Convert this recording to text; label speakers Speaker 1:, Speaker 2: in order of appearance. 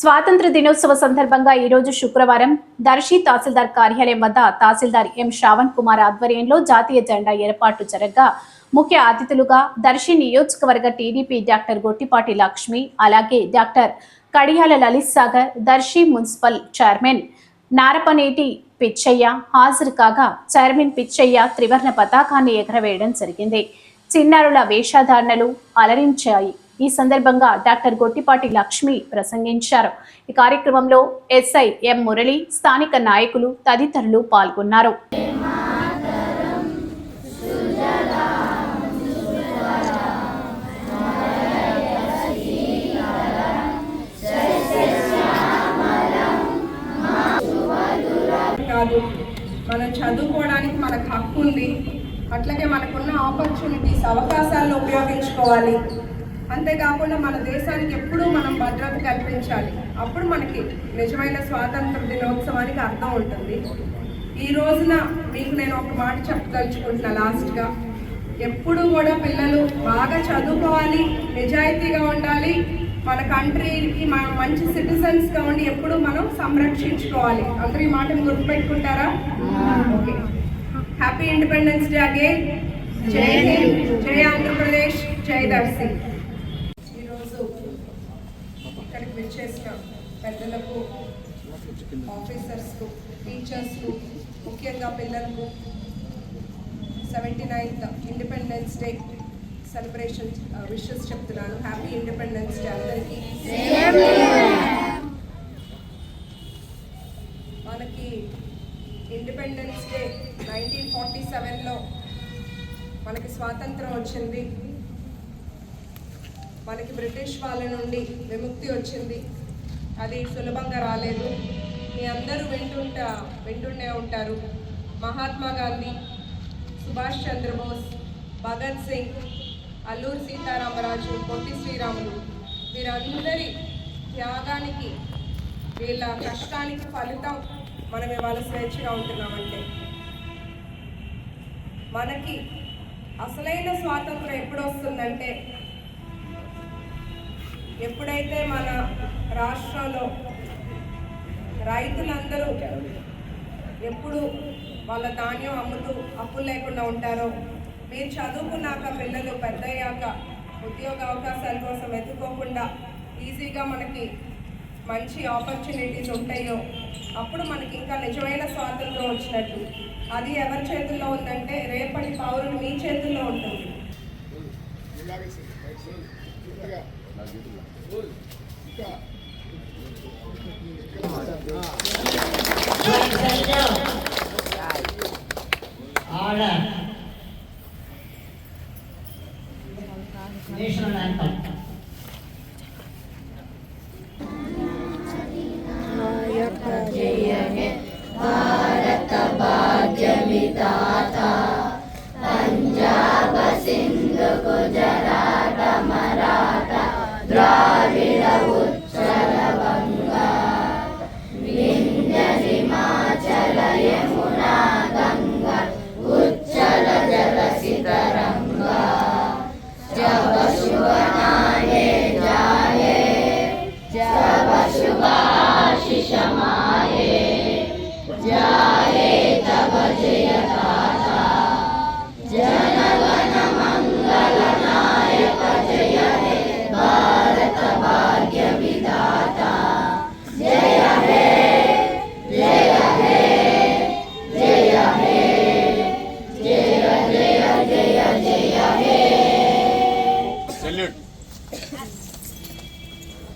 Speaker 1: స్వాతంత్ర దినోత్సవ సందర్భంగా ఈరోజు శుక్రవారం దర్శి తహసీల్దార్ కార్యాలయం వద్ద తహసీల్దార్ ఎం శ్రావణ్ కుమార్ ఆధ్వర్యంలో జాతీయ జెండా ఏర్పాటు జరగగా. ముఖ్య అతిథులుగా దర్శి నియోజకవర్గ టీడీపీ డాక్టర్ గొట్టిపాటి లక్ష్మి అలాగే doctor Kadiyala Lalit Sagar Darsi municipal chairman Narapaneti Pichaiah హాజరు కాగా చైర్మన్ పిచ్చయ్య త్రివర్ణ పతాకాన్ని ఎగరవేయడం జరిగింది. చిన్నారుల వేషధారణలు అలరించాయి. ఈ సందర్భంగా డాక్టర్ గొట్టిపాటి లక్ష్మి ప్రసంగించారు. ఈ కార్యక్రమంలో ఎస్ఐ ఎం మురళి స్థానిక నాయకులు తదితరులు పాల్గొన్నారు.
Speaker 2: కాదు మనం చదువుకోవడానికి మనకు హక్కు ఉంది అట్లాగే మనకున్న ఆపర్చునిటీస్ అవకాశాలను ఉపయోగించుకోవాలి. అంతేకాకుండా మన దేశానికి ఎప్పుడూ మనం భద్రత కల్పించాలి. అప్పుడు మనకి నిజమైన స్వాతంత్ర దినోత్సవానికి అర్థం ఉంటుంది. ఈ రోజున మీకు నేను ఒక మాట చెప్పదలుచుకుంటున్నా లాస్ట్గా. ఎప్పుడు కూడా పిల్లలు బాగా చదువుకోవాలి నిజాయితీగా ఉండాలి. మన కంట్రీకి మనం మంచి సిటిజన్స్గా ఉండి ఎప్పుడు మనం సంరక్షించుకోవాలి. అందరూ ఈ మాటను గుర్తుపెట్టుకుంటారా? Okay. Happy independence day again జై హింద్. జై ఆంధ్రప్రదేశ్. జై దర్శి ఈరోజు ఇక్కడికి విచ్చేసిన పెద్దలకు ఆఫీసర్స్కు టీచర్స్కు ముఖ్యంగా పిల్లలకు. Seventy ninth independence day celebration wishes చెప్తున్నాను. హ్యాపీ ఇండిపెండెన్స్ డే అందరికీ. మనకి ఇండిపెండెన్స్ డే నైన్టీన్ ఫార్టీ సెవెన్లో మనకి స్వాతంత్రం వచ్చింది. మనకి బ్రిటిష్ వాళ్ళ నుండి విముక్తి వచ్చింది. అది సులభంగా రాలేదు. మీ అందరూ వింటుంటా వింటుండే ఉంటారు. మహాత్మా గాంధీ సుభాష్ చంద్రబోస్ భగత్ సింగ్ అల్లూరి సీతారామరాజు పొట్టి శ్రీరాములు. వీరందరి త్యాగానికి వీళ్ళ కష్టానికి ఫలితం మనం ఇవాళ స్వేచ్ఛగా ఉంటున్నామంటే. మనకి అసలైన స్వాతంత్రం ఎప్పుడు వస్తుందంటే ఎప్పుడైతే మన రాష్ట్రంలో రైతులందరూ ఎప్పుడు వాళ్ళ ధాన్యం అమ్ముతూ అప్పులు లేకుండా ఉంటారో మీరు చదువుకున్నాక పిల్లలు పెద్దయ్యాక ఉద్యోగ అవకాశాల కోసం వెతుక్కోకుండా ఈజీగా మనకి మంచి ఆపర్చునిటీస్ ఉంటాయో అప్పుడు మనకి ఇంకా నిజమైన స్వాతంత్రం వచ్చినట్టు. అది ఎవరి చేతుల్లో ఉందంటే రేపటి పౌరులు మీ చేతుల్లో ఉంటుంది.
Speaker 3: Order. National anthem. Bharat भाग्यविदाता Punjab Sindh Gujarat Maratha Dravid